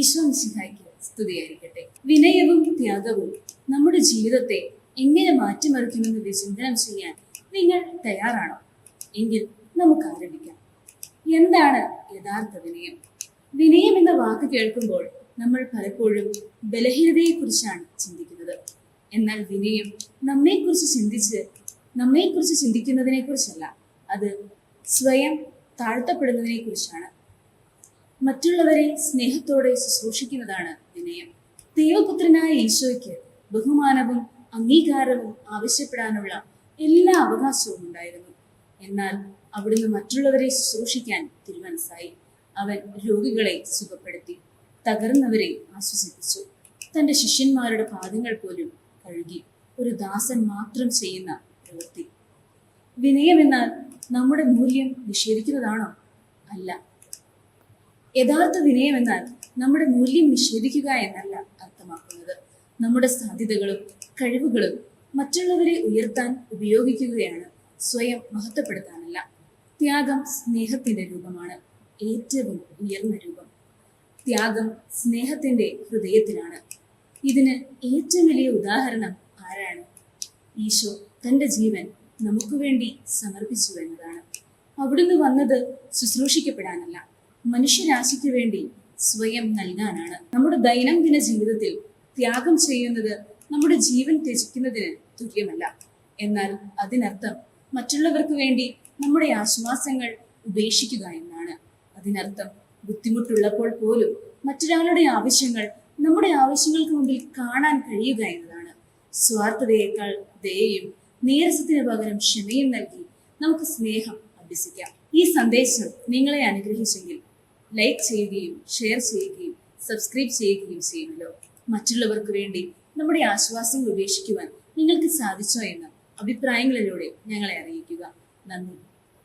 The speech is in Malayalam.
ഈശോ സിഹായിക്ക് സ്തുതിയായിരിക്കട്ടെ വിനയവും ത്യാഗവും നമ്മുടെ ജീവിതത്തെ എങ്ങനെ മാറ്റിമറിക്കുമെന്ന് വിചിന്തനം ചെയ്യാൻ നിങ്ങൾ തയ്യാറാണോ? എങ്കിൽ നമുക്ക് ആരംഭിക്കാം. എന്താണ് യഥാർത്ഥ വിനയം? വിനയം എന്ന വാക്ക് കേൾക്കുമ്പോൾ നമ്മൾ പലപ്പോഴും ബലഹീനതയെക്കുറിച്ചാണ് ചിന്തിക്കുന്നത്. എന്നാൽ വിനയം നമ്മെക്കുറിച്ച് ചിന്തിച്ച് നമ്മെക്കുറിച്ച് ചിന്തിക്കുന്നതിനെ കുറിച്ചല്ല അത് സ്വയം താഴ്ത്തപ്പെടുന്നതിനെ കുറിച്ചാണ് മറ്റുള്ളവരെ സ്നേഹത്തോടെ ശുശ്രൂഷിക്കുന്നതാണ് വിനയം. ദൈവപുത്രനായ ഈശോയ്ക്ക് ബഹുമാനവും അംഗീകാരവും ആവശ്യപ്പെടാനുള്ള എല്ലാ അവകാശവും ഉണ്ടായിരുന്നു. എന്നാൽ അവിടുന്ന് മറ്റുള്ളവരെ ശുശ്രൂഷിക്കാൻ തിരുമനസായി അവൻ രോഗികളെ സുഖപ്പെടുത്തി തകർന്നവരെ ആശ്വസിപ്പിച്ചു. തന്റെ ശിഷ്യന്മാരുടെ പാദങ്ങൾ പോലും കഴുകി ഒരു ദാസൻ മാത്രം ചെയ്യുന്ന പ്രവൃത്തി. വിനയമെന്നാൽ നമ്മുടെ മൂല്യം നിഷേധിക്കുന്നതാണോ? അല്ല. യഥാർത്ഥ വിനയം എന്നാൽ നമ്മുടെ മൂല്യം നിഷേധിക്കുക എന്നല്ല അർത്ഥമാക്കുന്നത്. നമ്മുടെ സാധ്യതകളും കഴിവുകളും മറ്റുള്ളവരെ ഉയർത്താൻ ഉപയോഗിക്കുകയാണ് സ്വയം മഹത്വപ്പെടുത്താനല്ല. ത്യാഗം സ്നേഹത്തിന്റെ രൂപമാണ് ഏറ്റവും ഉയർന്ന രൂപം. ത്യാഗം സ്നേഹത്തിന്റെ ഹൃദയത്തിലാണ്. ഇതിന് ഏറ്റവും വലിയ ഉദാഹരണം ആരാണ്? ഈശോ തന്റെ ജീവൻ നമുക്ക് വേണ്ടി സമർപ്പിച്ചു എന്നതാണ്. അവിടുന്ന് വന്നത് ശുശ്രൂഷിക്കപ്പെടാനല്ല. മനുഷ്യരാശിക്ക് വേണ്ടി സ്വയം നൽകാനാണ്. നമ്മുടെ ദൈനംദിന ജീവിതത്തിൽ ത്യാഗം ചെയ്യുന്നത് നമ്മുടെ ജീവൻ ത്യജിക്കുന്നതിന് തുല്യമല്ല. എന്നാൽ അതിനർത്ഥം മറ്റുള്ളവർക്ക് വേണ്ടി നമ്മുടെ ആശ്വാസങ്ങൾ ഉപേക്ഷിക്കുക എന്നാണ്. അതിനർത്ഥം ബുദ്ധിമുട്ടുള്ളപ്പോൾ പോലും മറ്റൊരാളുടെ ആവശ്യങ്ങൾ നമ്മുടെ ആവശ്യങ്ങൾക്ക് മുമ്പിൽ കാണാൻ കഴിയുക എന്നതാണ്. സ്വാർത്ഥതയേക്കാൾ ദയയും നീരസത്തിന് പകരം ക്ഷമയും നൽകി നമുക്ക് സ്നേഹം അഭ്യസിക്കാം. ഈ സന്ദേശം നിങ്ങളെ അനുഗ്രഹിച്ചെങ്കിൽ ലൈക്ക് ചെയ്യുകയും ഷെയർ ചെയ്യുകയും സബ്സ്ക്രൈബ് ചെയ്യുകയും ചെയ്യുമല്ലോ. മറ്റുള്ളവർക്ക് വേണ്ടി നമ്മുടെ ആശ്വാസങ്ങൾ ഉപേക്ഷിക്കുവാൻ നിങ്ങൾക്ക് സാധിച്ചോ എന്ന് അഭിപ്രായങ്ങളിലൂടെ ഞങ്ങളെ അറിയിക്കുക. നന്ദി.